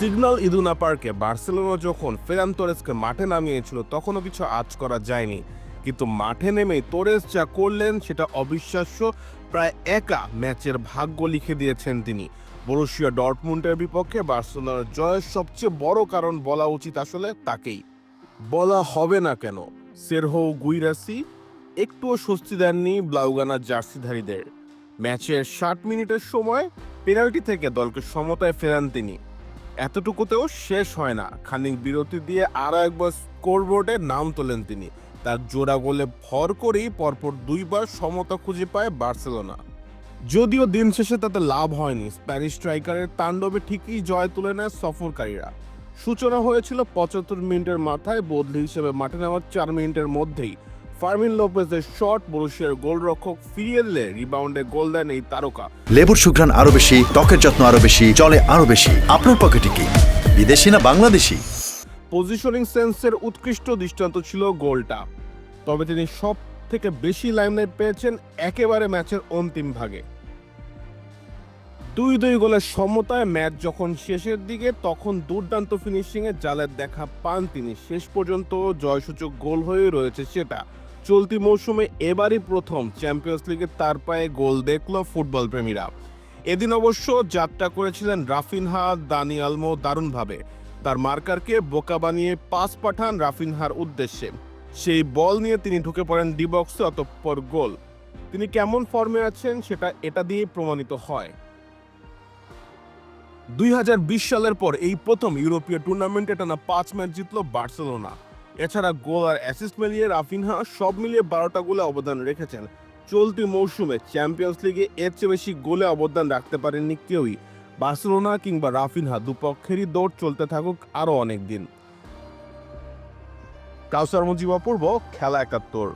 Signal Iduna পার্কে Barcelona যখন ফেরান তোরেসকে মাঠে নামিয়েছিল, তখনও কিছু আজ করা যায়নি। কিন্তু মাঠে নেমেই তোরেস যা করলেন, সেটা অবিশ্বাস্য। প্রায় একা ম্যাচের ভাগ্য লিখে দিয়েছেন তিনি। বরুশিয়া ডটমুন্ডের বিপক্ষে বার্সেলোনার জয়ের সবচেয়ে বড় কারণ বলা উচিত আসলে তাকেই। বলা হবে না কেন, সেরহো গুইরাসি একটুও স্বস্তি দেননি ব্লাউগানা জার্সিধারীদের। ম্যাচের ষাট মিনিটের সময় পেনাল্টি থেকে দলকে সমতায় ফেরান তিনি। এতটুকুতেও শেষ হয় না। খানিক বিরতি দিয়ে আরও একবার স্কোরবোর্ডে নাম তোলেন তিনি। তার জোড়া গোলে ভর করেই পরপর দুইবার সমতা খুঁজে পায় বার্সেলোনা। যদিও দিন শেষে তাতে লাভ হয়নি, স্প্যানিশ স্ট্রাইকারের তাণ্ডবে ঠিকই জয় তুলে নেয় সফরকারীরা। সূচনা হয়েছিল পঁচাত্তর মিনিটের মাথায় বদলি হিসেবে মাঠে নেওয়ার চার মিনিটের মধ্যেই। ফার্মিন লোপেজের শট বরুশিয়ার গোলরক্ষক ফিরিয়ে দিলে রিবাউন্ডে গোল দেন এই তারকা। লেবুর সুঘ্রাণ আরও বেশি ত্বকের যত্ন আরও বেশি চলে আরও বেশি। আপনার পকেটে কি? বিদেশি না বাংলাদেশি? পজিশনিং সেন্সের উৎকৃষ্ট দৃষ্টান্ত ছিল গোলটা। তবে তিনি সব থেকে বেশি লাইমলাইট পেয়েছেন একেবারে ম্যাচের অন্তিম ভাগে। দুই দুই গোলের সমতায় ম্যাচ যখন শেষের দিকে তখন দুর্দান্ত ফিনিশিংয়ে জালের দেখা পান তিনি। শেষ পর্যন্ত জয়সূচক গোল হয়ে রয়েছে সেটা। চলতি মৌসুমে এবারই প্রথম চ্যাম্পিয়ন্স লিগে তার পায়ে গোল দেখল ফুটবল প্রেমীরা। এদিন অবশ্য যাত্রা করেছিলেন রাফিনহা দানি আলমো দারুণভাবে। তার মার্কারকে বোকা বানিয়ে পাস পাঠান রাফিনহার উদ্দেশ্যে। সেই বল নিয়ে তিনি ঢুকে পড়েন ডি বক্সে অতঃপর গোল। তিনি কেমন ফর্মে আছেন সেটা, এটা দিয়েই প্রমাণিত হয়। দুই হাজার বিশ সালের পর এই প্রথম ইউরোপীয় টুর্নামেন্টে টানা পাঁচ ম্যাচ জিতল বার্সেলোনা। এছাড়া গোল আর অ্যাসিস্ট মিলিয়ে রাফিনহা সব মিলিয়ে বারোটা গোলে অবদান রেখেছেন। চলতি মৌসুমে চ্যাম্পিয়ন্স লিগে এর চেয়ে বেশি গোলে অবদান রাখতে পারেননি কেউই। বার্সেলোনা কিংবা রাফিনহা দুপক্ষেরই দৌড় চলতে থাকুক আরও অনেক দিন কাউসার মুজিব অপূর্ব খেলা একাত্তর।